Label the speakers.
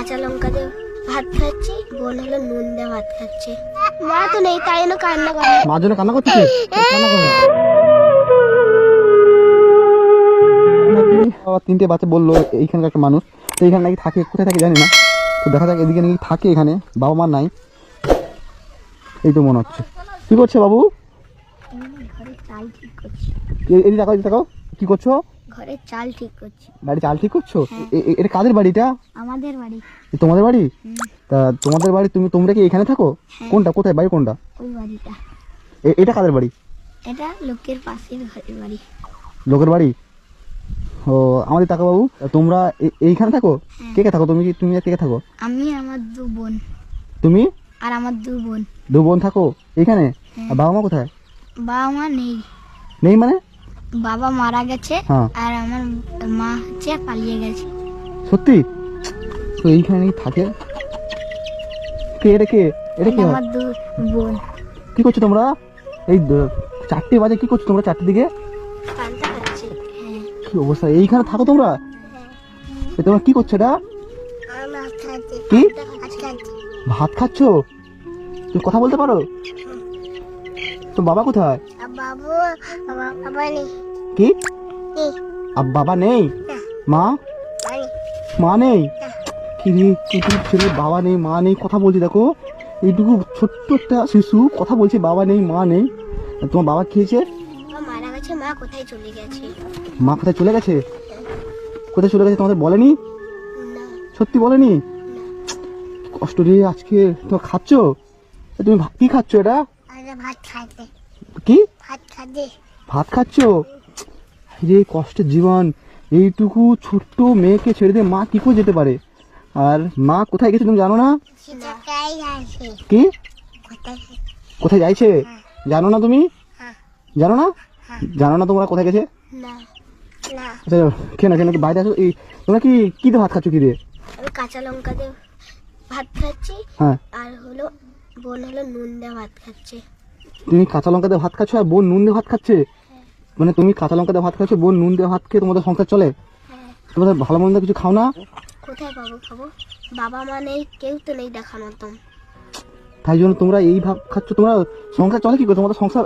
Speaker 1: কাঁচা লঙ্কা দিয়ে ভাত খাচ্ছি বোন হলো নুন দিয়ে ভাত খাচ্ছে। মা তো নেই তাই জন্য কান্না করে।
Speaker 2: মার জন্য কান্না করতেছে কান্না করে না। নাকি আবার তিনটে বাচ্চা বলল এইখানকার একটা মানুষ। তো এইখানে নাকি থাকে কোথায় থাকে জানি না। তো দেখা যাক এদিকে নাকি থাকে এখানে বাবা মা নাই। এই তো মনে হচ্ছে। কি করছে বাবু? এদিকে তাকাও এদিকে তাকাও। কি করছ?
Speaker 1: ঘরে চাল ঠিক করছি।
Speaker 2: বাড়ি চাল ঠিক করছ? এ- এটা কাদের বাড়িটা
Speaker 1: আমাদের বাড়ি।
Speaker 2: তোমাদের বাড়ি? তা তোমাদের বাড়ি তুমি তোমরা কি এখানে থাকো? কোনটা? কোথায়? বাড়ি কোনটা?
Speaker 1: ওই বাড়িটা।
Speaker 2: এটা কাদের বাড়ি?
Speaker 1: এটা লোকের পাশের ঘরের বাড়ি।
Speaker 2: লোকের বাড়ি? ও আমাদের টাকা বাবু তোমরা এইখানে থাকো? কে কে থাকো? তুমি কি তুমি কে কে থাকো?
Speaker 1: আমি আমার দু বোন।
Speaker 2: তুমি?
Speaker 1: আর আমার দু বোন।
Speaker 2: দু বোন থাকো? এইখানে? আর বাবা মা কোথায়?
Speaker 1: বাবা মা নেই।
Speaker 2: নেই মানে?
Speaker 1: বাবা মারা গেছে
Speaker 2: হ্যাঁ।
Speaker 1: আর আমার মা হচ্ছে পালিয়ে গেছে।
Speaker 2: সত্যি? তো এইখানে থাকে? কে এটা কে? এটা কি? হয়?
Speaker 1: আমার বোন।
Speaker 2: কি করছ তোমরা? এই চারটে বাজে কি করছ তোমরা চারটে দিকে?
Speaker 1: হ্যাঁ।
Speaker 2: কি অবস্থা? এইখানে থাকো তোমরা? এ তোমরা কি করছ এটা? কি?
Speaker 1: ভাত খাচ্ছ।
Speaker 2: তুমি কথা বলতে পারো? তো বাবা কোথায়?
Speaker 1: বাবু বাবা নেই।
Speaker 2: কি? বাবা নেই? মা? মা নেই। কি রে কিছু ছেলে বাবা নেই মা নেই কথা বলছি দেখো। এইটুকু ছোট্ট একটা শিশু কথা বলছে বাবা নেই মা নেই। তোমার বাবা খেয়েছে
Speaker 1: মা কোথায় চলে গেছে?
Speaker 2: মা কোথায় চলে গেছে? কোথায় চলে গেছে তোমাদের বলেনি? সত্যি বলেনি? কষ্ট রে আজকে তোমার খাচ্ছ? তুমি কি খাচ্ছ এটা?
Speaker 1: ভাত খাইতে
Speaker 2: কি?
Speaker 1: ভাত
Speaker 2: খাচ্ছ। রে কষ্টের জীবন। এইটুকু ছোট্ট মেয়েকে ছেড়ে দিয়ে মা কি করে যেতে পারে? আর মা কোথায় গেছে তুমি জানো না? কি?
Speaker 1: কোথায়?
Speaker 2: যাইছে? জানো না তুমি?
Speaker 1: হ্যাঁ।
Speaker 2: জানো না? জানো না তোমরা কোথায় গেছে?
Speaker 1: না। না।
Speaker 2: আচ্ছা কেন কেন বাইরে আসো। এই তোমরা কি কি দিয়ে ভাত খাচ্ছ কি দিয়ে?
Speaker 1: আমি কাঁচা লঙ্কা দিয়ে ভাত খাচ্ছি।
Speaker 2: হ্যাঁ।
Speaker 1: আর হলো বোন হলো নুন দিয়ে ভাত খাচ্ছে।
Speaker 2: তুমি কাঁচা লঙ্কা দিয়ে ভাত খাচ্ছ আর বোন নুন দিয়ে ভাত খাচ্ছে? মানে তুমি কাঁচা লঙ্কা দিয়ে ভাত খাচ্ছ বোন নুন দিয়ে ভাত খেয়ে তোমাদের সংসার চলে?
Speaker 1: হ্যাঁ।
Speaker 2: তোমাদের ভালো মন্দ কিছু খাও না?
Speaker 1: কোথায় পাবো খাব? বাবা মা নেই কেউ তো নেই দেখানোর
Speaker 2: তাই জন্য তোমরা এই ভাব খাচ্ছ তোমরা সংসার চলে কি করে? তোমাদের সংসার